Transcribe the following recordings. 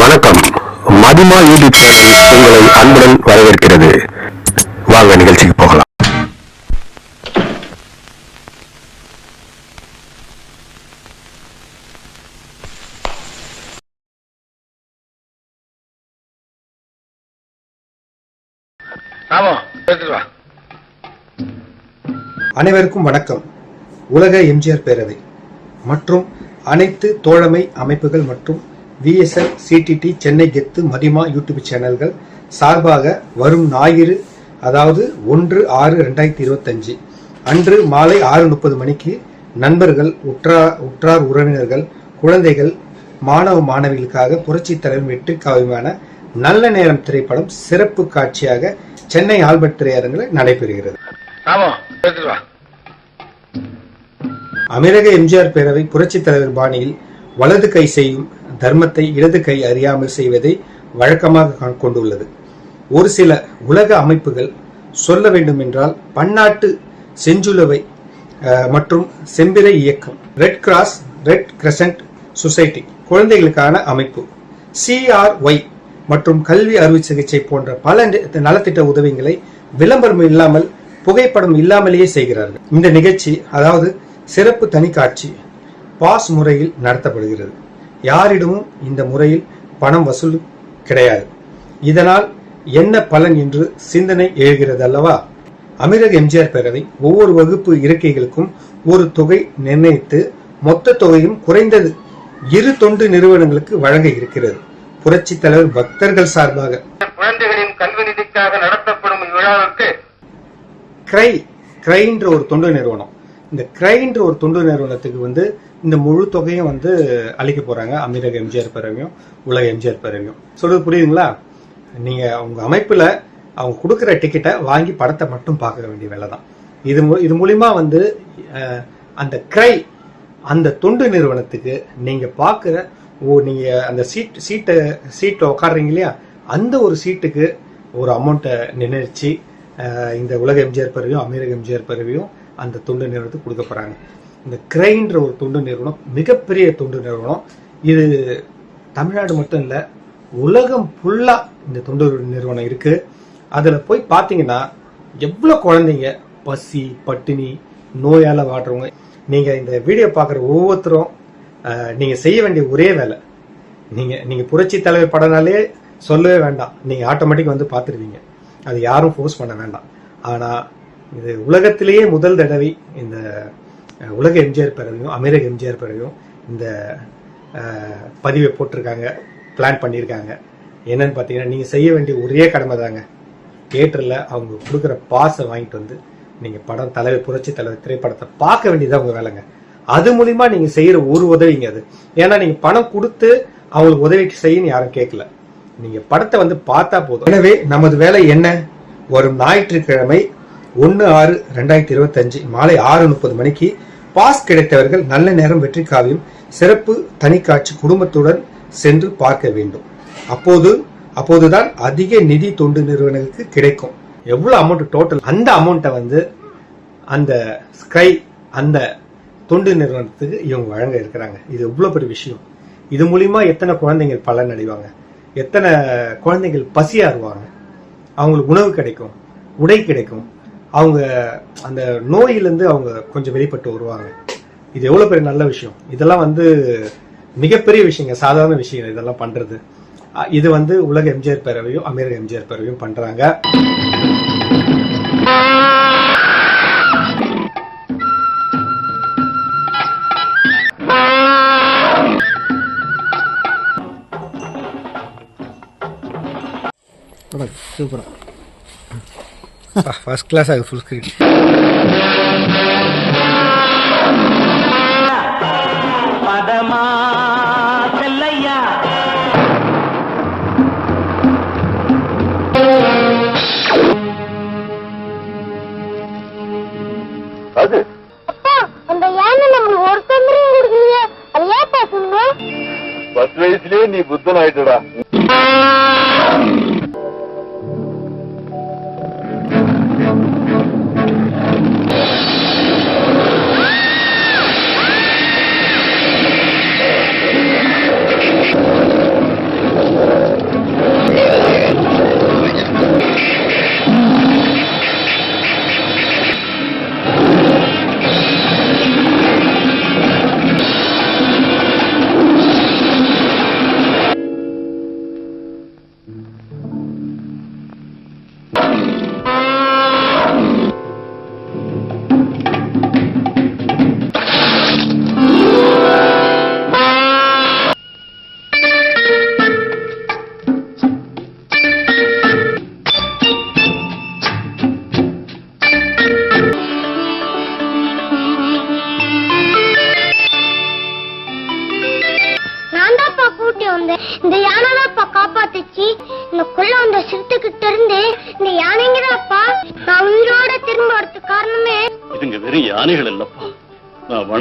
வணக்கம். மதிமா YouTube channel உங்களை அன்புடன் வரவேற்கிறது. வாங்க நிகழ்ச்சிக்கு போகலாம். அனைவருக்கும் வணக்கம். உலக எம்ஜிஆர் பேரவை மற்றும் அனைத்து தோழமை அமைப்புகள் மற்றும் விஎஸ்எல் சிடிடி சென்னை கெத்து மதிமா யூடியூப் சேனல்கள் சார்பாக வரும் ஞாயிறு அதாவது ஒன்று ஆறு ரெண்டாயிரத்தி இருபத்தஞ்சு. அன்று மாலை ஆறு முப்பது மணிக்கு நண்பர்கள் உற்றார் உற்றார் உறவினர்கள் குழந்தைகள் மாணவ மாணவிகளுக்காக புரட்சித் தலைவர் வெற்றி காவியமான நல்ல நேரம் திரைப்படம் சிறப்பு காட்சியாக சென்னை ஆல்பர்ட் திரையரங்கில் நடைபெறுகிறது. அமீரக எம்ஜிஆர் பேரவை புரட்சித் தலைவர் பாணியில் வலது கை செய்யும் தர்மத்தை இடது கை அறியாமல் செய்வதை வழக்கமாக கொண்டுள்ளது. ஒரு சில உலக அமைப்புகள் சொல்ல வேண்டும் என்றால் பன்னாட்டு செஞ்சுலவை மற்றும் செம்பிறை இயக்கம் red cross red crescent society குழந்தைகளுக்கான அமைப்பு சிஆர்ஒய் மற்றும் கல்வி அறுவை சிகிச்சை போன்ற பல நலத்திட்ட உதவிகளை விளம்பரம் இல்லாமல் புகைப்படம் இல்லாமலேயே செய்கிறார்கள். இந்த நிகழ்ச்சி அதாவது சிறப்பு தனிக்காட்சி பாஸ் முறையில் நடத்தப்படுகிறது. யாரிடமும் இந்த முறையில் பணம் வசூல் கிடையாது. இதனால் என்ன பலன் என்று சிந்தனை எழுகிறது அல்லவா? அமீரக எம்ஜிஆர் பேரவை ஒவ்வொரு வகுப்பு இருக்கைகளுக்கும் ஒரு தொகை நிர்ணயித்து மொத்த தொகையும் குறைந்தது இரு தொண்டு நிறுவனங்களுக்கு வழங்க இருக்கிறது. புரட்சி தலைவர் பக்தர்கள் சார்பாக. குழந்தைகளின் கல்வி நிதிக்காக நடத்தப்படும் இவ்விழாவுக்கு கிரை கிரைன்ற ஒரு தொண்டு நிறுவனம். இந்த கிரைன்ற ஒரு தொண்டு நிறுவனத்துக்கு வந்து இந்த முழு தொகையும் வந்து அளிக்க போறாங்க. அமீரக எம்ஜிஆர் பேரவையும் உலக எம்ஜிஆர் பேரவையும். சொல்றது புரியுதுங்களா? நீங்க உங்க அமைப்புல அவங்க கொடுக்குற டிக்கெட்டை வாங்கி படத்தை மட்டும் பார்க்க வேண்டிய வேலை தான். இது மூ- இது மூலியமா வந்து அந்த கிரை அந்த தொண்டு நிறுவனத்துக்கு நீங்க பார்க்குற ஓ நீங்க அந்த சீட் சீட்டை சீட்டை உட்காடுறீங்க இல்லையா? அந்த ஒரு சீட்டுக்கு ஒரு அமௌண்ட்டை நினைச்சு இந்த உலக எம்ஜிஆர் பறவையும் அமீரக எம்ஜிஆர் பறவையும் அந்த தொண்டு நிறுவனத்துக்கு கொடுக்க போறாங்க. இந்த கிரைன்ற ஒரு தொண்டு நிறுவனம் மிகப்பெரிய தொண்டு நிறுவனம். இது தமிழ்நாடு மட்டும் இல்லை உலகம் ஃபுல்லா இந்த தொண்டு நிறுவனம் இருக்கு. அதில் போய் பார்த்தீங்கன்னா எவ்வளோ குழந்தைங்க பசி பட்டினி நோயால் வாடுறவங்க நீங்கள் இந்த வீடியோ பார்க்குற ஒவ்வொருத்தரும் நீங்கள் செய்ய வேண்டிய ஒரே வேலை. நீங்கள் நீங்கள் புரட்சி தலைவர் படம்னாலே சொல்லவே வேண்டாம். நீங்கள் ஆட்டோமேட்டிக் வந்து பார்த்துருவீங்க அது யாரும் ஃபோர்ஸ் பண்ண வேண்டாம். ஆனால் இது உலகத்திலேயே முதல் தடவை இந்த உலக எம்ஜிஆர் பிறவையும் அமெரிக்க எம்ஜிஆர் பிறவையும் இந்த பதிவை போட்டிருக்காங்க பிளான் பண்ணியிருக்காங்க. என்னன்னு பார்த்தீங்கன்னா நீங்க செய்ய வேண்டிய ஒரே கடமை தாங்க. தியேட்டரில் அவங்க கொடுக்குற பாஸை வாங்கிட்டு வந்து நீங்கள் படம் தலைவர் புரட்சி தலைவர் திரைப்படத்தை பார்க்க வேண்டியதாக உங்கள் வேலைங்க. அது மூலிமா நீங்கள் செய்கிற ஒரு உதவிங்க அது. ஏன்னா நீங்கள் பணம் கொடுத்து அவங்களுக்கு உதவி செய்யன்னு யாரும் கேட்கல. நீங்கள் படத்தை வந்து பார்த்தா போதும். எனவே நமது வேலை என்ன? வரும் ஞாயிற்றுக்கிழமை ஒன்று ஆறு ரெண்டாயிரத்தி இருபத்தஞ்சு மாலை ஆறு முப்பது மணிக்கு பாஸ் கிடைத்தவர்கள் நல்ல நேரம் வெற்றி காவியம் சிறப்பு தனிக்காட்சி குடும்பத்துடன் சென்று பார்க்க வேண்டும். அப்போது அப்போதுதான் அதிக நிதி தொண்டு நிறுவனங்களுக்கு கிடைக்கும். எவ்வளவு அமௌண்ட் டோட்டல் அந்த அமௌண்ட்டை வந்து அந்த ஸ்கை அந்த தொண்டு நிறுவனத்துக்கு இவங்க வழங்க இருக்கிறாங்க. இது எவ்வளோ பெரிய விஷயம். இது மூலியமா எத்தனை குழந்தைகள் பலன் அடைவாங்க? எத்தனை குழந்தைகள் பசியாறுவாங்க அவங்களுக்கு உணவு கிடைக்கும் உடை கிடைக்கும் அவங்க அந்த நோயிலேருந்து அவங்க கொஞ்சம் வெளிப்பட்டு வருவாங்க. இது எவ்வளோ பெரிய நல்ல விஷயம். இதெல்லாம் வந்து மிகப்பெரிய விஷயங்க. சாதாரண விஷயம் இதெல்லாம் பண்ணுறது இது வந்து உலக எம்ஜிஆர் பேரவையும் அமெரிக்க எம்ஜிஆர் பேரவையும் பண்ணுறாங்க சூப்பராக ஃபர்ஸ்ட் கிளாஸ் ஆகுது ஃபுல் ஸ்கிரீன் பதமா செல்லையா? அது? அப்பா அந்த யானை நம்ம ஒரு தொந்தரவும் கொடுக்கலையே? அது ஏன் பேசணும் பத்து வயசுலயே நீ புத்தன் ஆயிட்டடா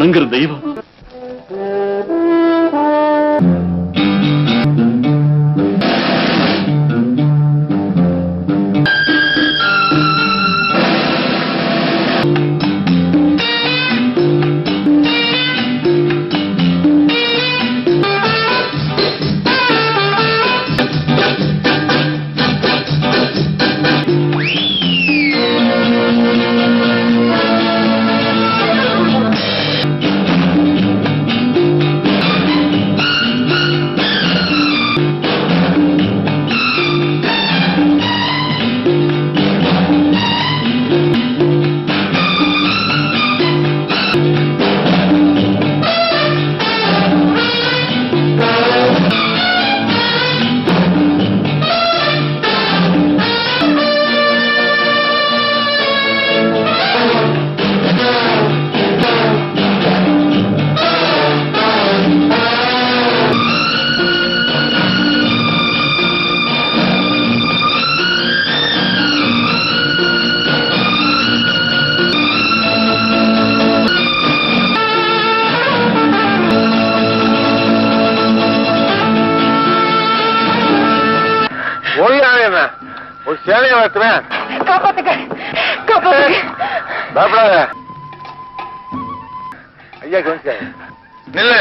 வணங்குற தெய்வம் என்ன? ஒரு சேலையை வளர்த்துறேன். காப்பாத்துக்க பயப்படாத ஐயா கவனிச்சாங்க நில்லு.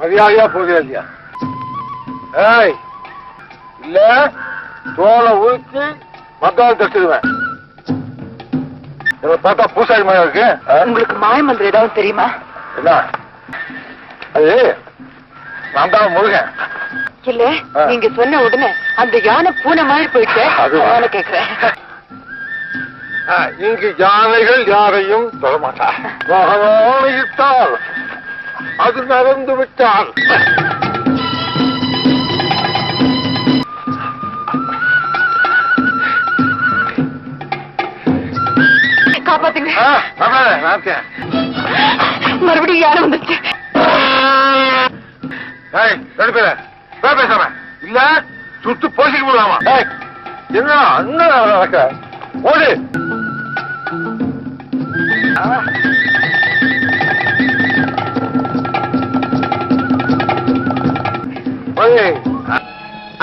மரியாதையா போகுது இல்லையா ஏய் இல்ல தோலை ஊற்றி மத்தால் தட்டுடுவேன் இதை பார்த்தா பூசாரி மாதிரி இருக்கு? உங்களுக்கு மாயமந்திரம் ஏதாவது தெரியுமா? என்ன? அது நான் தான் முருகன். இல்ல. நீங்க சொன்ன உடனே அந்த யானை பூனை மாதிரி போயிட்டு? அதனால கேக்குறேன் இங்கு யானைகள் யாரையும் தொடமாட்டா மகனானையிட்டால் அது நடந்து விட்டால் காப்பாத்துங்க. மறுபடியும் பேரு, பேர் பேசாம. இல்ல, சுட்டு போசிக்க முடியாமா ஏய், என்ன அண்ணன் நடக்க? ஓடு.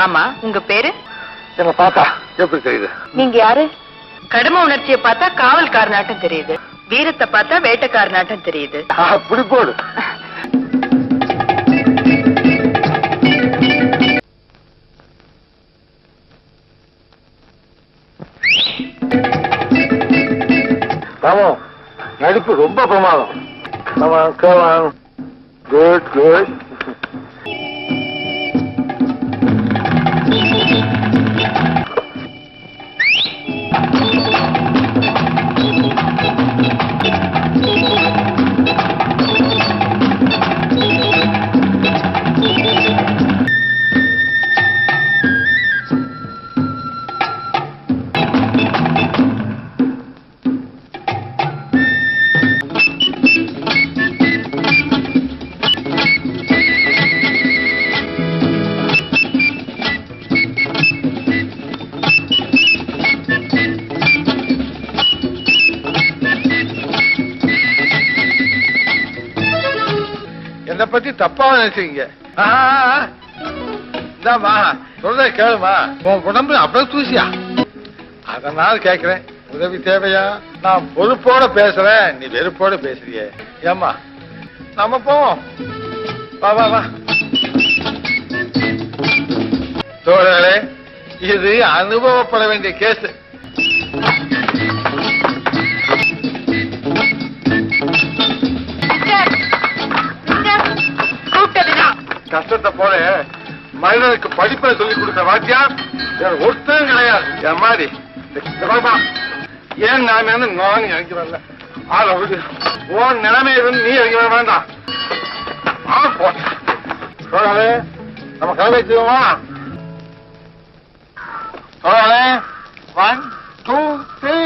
ஆமா உங்க பேரு? என்ன பார்த்தா எப்படி தெரியுது? நீங்க யாரு? கடமை உணர்ச்சியை பார்த்தா காவல்கார நாட்டம் தெரியுது. வீரத்தை பார்த்தா வேட்டைக்கார நாட்டம் தெரியுது. அப்படி போடு ராமம் நடிப்பு ரொம்ப பிரமாதம். குட் குட் பத்தி நினைச்சீங்க. இந்தாமா சொல்றத கேளுமா உன் உடம்பு அவ்வளவு தூசியா? அதனால கேக்குறேன் உதவி தேவையா? நான் பொறுப்போட பேசுறேன். நீ வெறுப்போட பேசுறியே. ஏம்மா நம்ம போவோம். வா வா வா. தோழர்களே இது அனுபவப்பட வேண்டிய கேஸ். கஷ்டத்தை போல மனிதனுக்கு படிப்பை சொல்லி கொடுத்த வாத்தியார் வேற ஒருத்தரும் கிடையாது. என் மாதிரி. ஏன் நாம வந்து நான் இறங்கி வரல? ஆளவுது உன் நிலைமை இருந்து நீ இறங்கி வர வேண்டாம். ஆ சோழாலே நம்ம கலவை செய்வோமா சோழாலே ஒன் டூ த்ரீ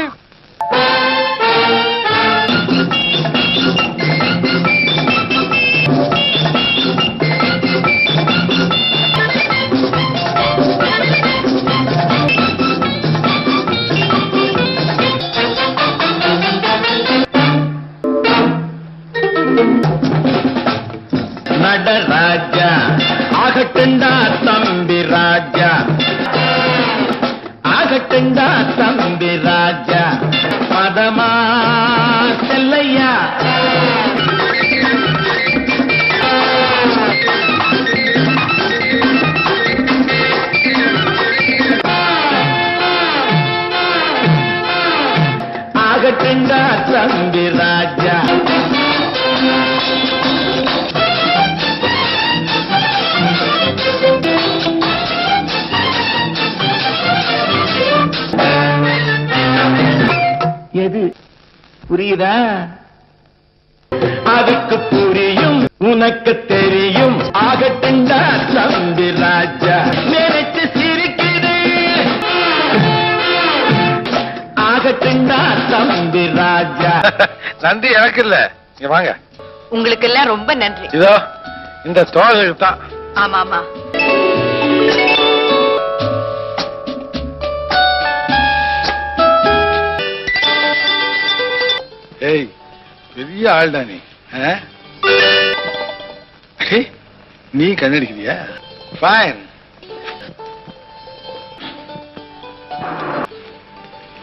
புரியுதா? அதுக்கு புரியும் உனக்கு தெரியும். ஆகட்டுண்டா தம்பி ராஜா. நினைச்சு சிரிக்குது. ஆகட்டுண்டா தம்பி ராஜா. நன்றி எனக்கு இல்ல. இங்க வாங்க. உங்களுக்கு எல்லாம் ரொம்ப நன்றி. இதோ இந்த தோழருக்கு தான். ஆமா ஆமா ஏய் பெரிய ஆள்டா நீ. நீ கண்ணடிக்கிறியா ஃபைன்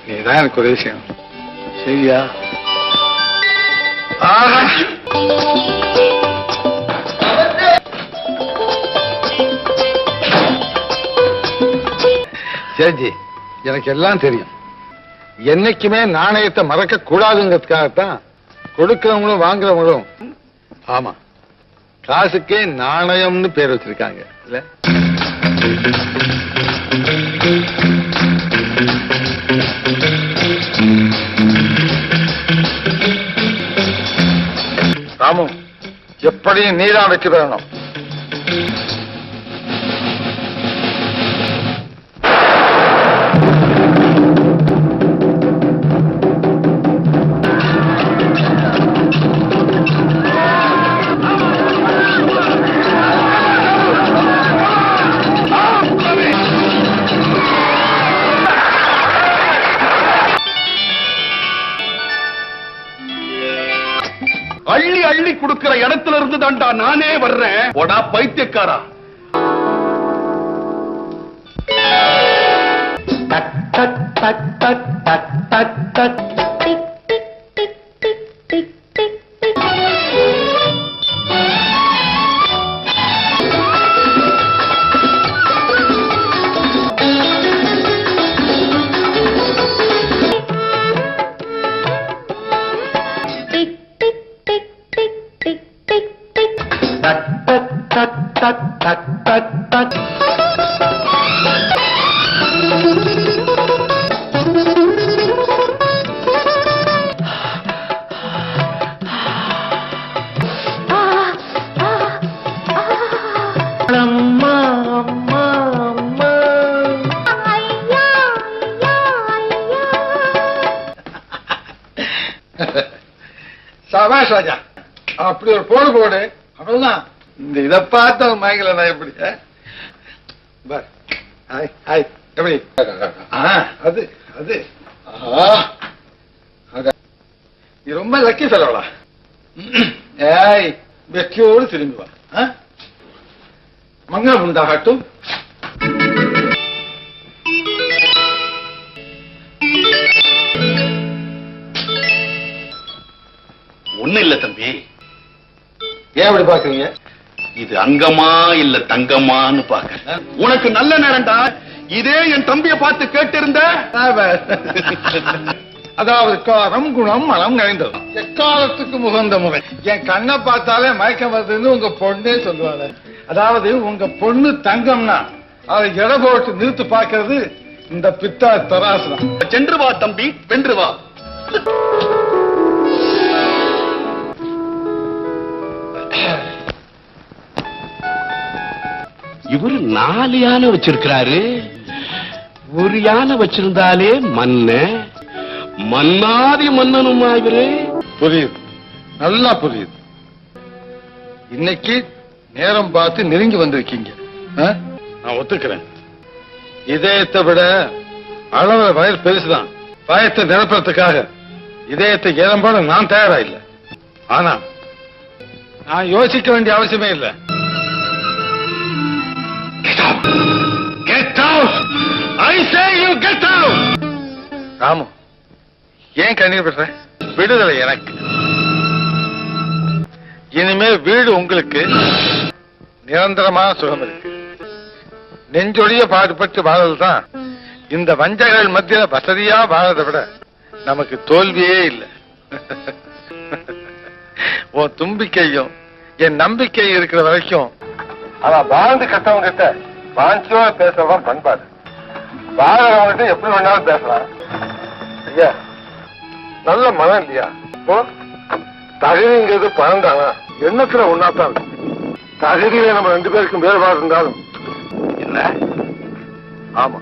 நீதான் எனக்கு ஒரு விஷயம். சரியா? சரிஜி எனக்கு எல்லாம் தெரியும். என்னைக்குமே நாணயத்தை மறக்க கூடாதுங்கிறதுக்காகத்தான் கொடுக்கிறவங்களும் வாங்குறவங்களும். ஆமா. காசுக்கே நாணயம்னு பேர் வச்சிருக்காங்க. இல்ல? ராமு எப்படியும் நீதான் வெற்றி பெறணும். அள்ளி அள்ளி கொடுக்கிற இடத்துல இருந்து தான்டா நானே வர்றேன். ஒடா பைத்தியக்காரா. That that that that. That that that that that சாபாஷ் ராஜா அப்படி ஒரு போடு போடு. அவ்வளவுதான். இந்த இதை பார்த்த மயங்கல நான் எப்படி? ஆ? பார். Hi hi. எப்படி? அது அது. நீ ரொம்ப லக்கி செலவலா ஏய் வெற்றியோடு திரும்பி வா? மங்களம் உண்டாகட்டும். ஒண்ணு இல்ல தம்பி. ஏன் அப்படி பாக்குறீங்க இது அங்கமா இல்ல தங்கமான்னு பாக்க உனக்கு நல்ல நேரம்டா. இதே என் தம்பிய பார்த்து கேட்டிருந்த? அதாவது காரம் குணம் மனம் நிறைந்தது. எக்காலத்துக்கு முகந்த முறை என் கண்ணை பார்த்தாலே மயக்கம் வருதுன்னு உங்க பொண்ணே சொல்லுவாங்க. அதாவது உங்க பொண்ணு தங்கம்னா அதை எடை போட்டு நிறுத்து பார்க்கிறது இந்த பித்தா தராசு தான் சென்று வா தம்பி வென்று வா. இவரு நாலு யானை வச்சிருக்கிறாரு. ஒரு யானை வச்சிருந்தாலே மன்ன மன்னாதி மன்னனுமா இவரு? புரியுது. நல்லா புரியுது. இன்னைக்கு நேரம் பார்த்து நெருங்கி வந்திருக்கீங்க? நான் ஒத்துக்கிறேன். இதயத்தை விட அளவுல வயல் பெருசுதான். பயத்தை நிரப்புறதுக்காக இதயத்தை ஏறம்பாடு நான் தயாரா இல்ல. ஆனா நான் யோசிக்க வேண்டிய அவசியமே இல்ல. Get out! Get out! I say you get out! Ramu ஏன் கண்ணீர் விடுற விடுதலை எனக்கு இனிமே வீடு உங்களுக்கு நிரந்தரமான சுகம் இருக்கு பாடுபட்டு வாழல் தான் இந்த வஞ்சகர்கள் மத்தியில வசதியா வாழறதை விட நமக்கு தோல்வியே இல்லை உன் தும்பிக்கையும் என் நம்பிக்கை இருக்கிற வரைக்கும் அவன் வாழ்ந்து கட்டவங்க கிட்ட வாஞ்சியோட பேசுறவன் பண்பாடு. வாழறவங்க கிட்ட எப்படி வேணாலும் பேசலாம். ஐயா நல்ல மனம் இல்லையா? இப்போ தகுதிங்கிறது பணம் தானா எண்ணத்துல ஒன்னாத்தான் இருக்கு. தகுதியில நம்ம ரெண்டு பேருக்கும் வேறுபாடு இருந்தாலும். என்ன? ஆமா.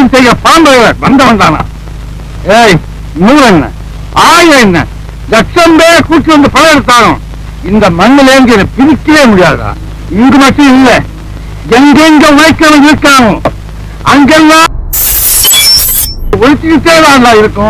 தியாகத்தையும் செய்ய பாண்டவர் வந்தவன் தானா ஏய் நூறு என்ன? ஆயிரம் என்ன? லட்சம் பேர் கூட்டி வந்து படம் எடுத்தாலும் இந்த மண்ணில இருந்து என்னை பிரிக்கவே முடியாதா? இங்கு மட்டும் இல்ல எங்கெங்க உழைக்கிறவன் இருக்கானோ அங்கெல்லாம் ஒழிச்சுக்கிட்டே தான் இருக்கும்.